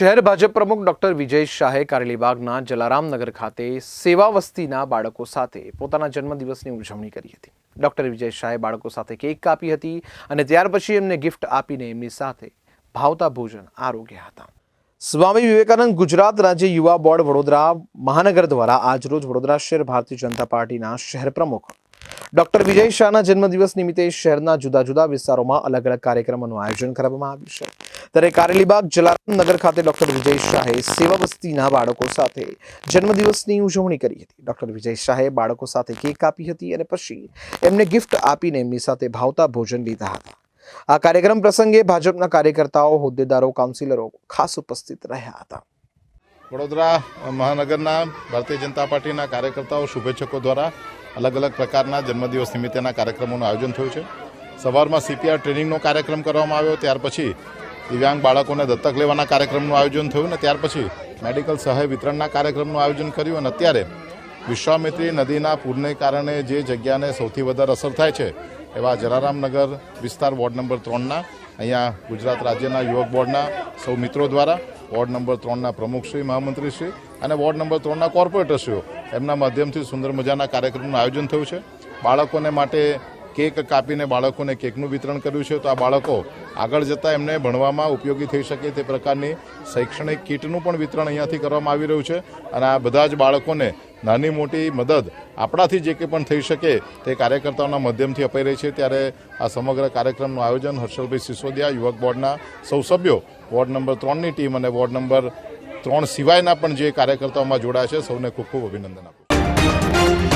શહેર ભાજપ પ્રમુખ ડોક્ટર વિજય શાહે કારેલીબાગના જલારામનગર ખાતે સેવા વસ્તીના બાળકો સાથે પોતાના જન્મદિવસની ઉજવણી કરી હતી. ડોક્ટર વિજય શાહે બાળકો સાથે કેક કાપી હતી અને ત્યાર પછી એમને ગિફ્ટ આપીને એમની સાથે ભાવતા ભોજન આરોગ્યા હતા. સ્વામી વિવેકાનંદ ગુજરાત રાજ્ય યુવા બોર્ડ વડોદરા મહાનગર દ્વારા આજરોજ વડોદરા શહેર ભારતીય જનતા પાર્ટીના શહેર પ્રમુખ ડોક્ટર વિજય શાહના જન્મદિવસ નિમિત્તે શહેરના જુદા જુદા વિસ્તારોમાં અલગ અલગ કાર્યક્રમોનું આયોજન કરવામાં આવ્યું છે. ત્યારે કારેલીબાગ જલારામ નગર ખાતે ડોક્ટર વિજય શાહે સેવા વસ્તીના બાળકો સાથે જન્મદિવસની ઉજવણી કરી હતી. ડોક્ટર વિજય શાહે બાળકો સાથે કેક કાપી હતી અને પછી એમને ગિફ્ટ આપીને એમની સાથે ભાવતા ભોજન લીધા હતા. આ કાર્યક્રમ પ્રસંગે ભાજપના કાર્યકર્તાઓ, હોદ્દેદારો, કાઉન્સિલરો ખાસ ઉપસ્થિત રહ્યા હતા. વડોદરા મહાનગરના ભારતીય જનતા પાર્ટીના કાર્યકર્તાઓ શુભેચ્છકો દ્વારા અલગ અલગ પ્રકારના જન્મદિવસ નિમિત્તેના કાર્યક્રમોનું આયોજન થયું છે. સવારમાં સીપીઆર ટ્રેનિંગનો કાર્યક્રમ કરવામાં આવ્યો, ત્યાર પછી દિવ્યાંગ બાળકોને દત્તક લેવાના કાર્યક્રમનું આયોજન થયું ને ત્યાર પછી મેડિકલ સહાય વિતરણના કાર્યક્રમનું આયોજન કર્યું અને અત્યારે વિશ્વામિત્રી નદીના પૂરને કારણે જે જગ્યાને સૌથી વધારે અસર થાય છે એવા જલારામનગર વિસ્તાર વોર્ડ નંબર ત્રણના, અહીંયા ગુજરાત રાજ્યના યુવક બોર્ડના સૌ મિત્રો દ્વારા વોર્ડ નંબર ત્રણના પ્રમુખશ્રી મહામંત્રીશ્રી અને વોર્ડ નંબર ત્રણના કોર્પોરેટરશ્રીઓ એમના માધ્યમથી સુંદર મજાના કાર્યક્રમનું આયોજન થયું છે. બાળકોને માટે કેક કાપીને બાળકોને કેકનું વિતરણ કર્યું છે, તો આ બાળકો આગળ જતાં એમને ભણવામાં ઉપયોગી થઈ શકે તે પ્રકારની શૈક્ષણિક કીટનું પણ વિતરણ અહીંયાથી કરવામાં આવી રહ્યું છે. અને આ બધા જ બાળકોને નાની મોટી મદદ આપણાથી જે કંઈ પણ થઈ શકે તે કાર્યકર્તાઓના માધ્યમથી અપાઈ રહી છે. ત્યારે આ સમગ્ર કાર્યક્રમનું આયોજન હર્ષલભાઈ સિસોદિયા, યુવક બોર્ડના સૌ સભ્યો, વોર્ડ નંબર ત્રણની ટીમ અને વોર્ડ નંબર ત્રણ સિવાયના પણ જે કાર્યકર્તાઓમાં જોડાયા છે, સૌને ખૂબ ખૂબ અભિનંદન આપું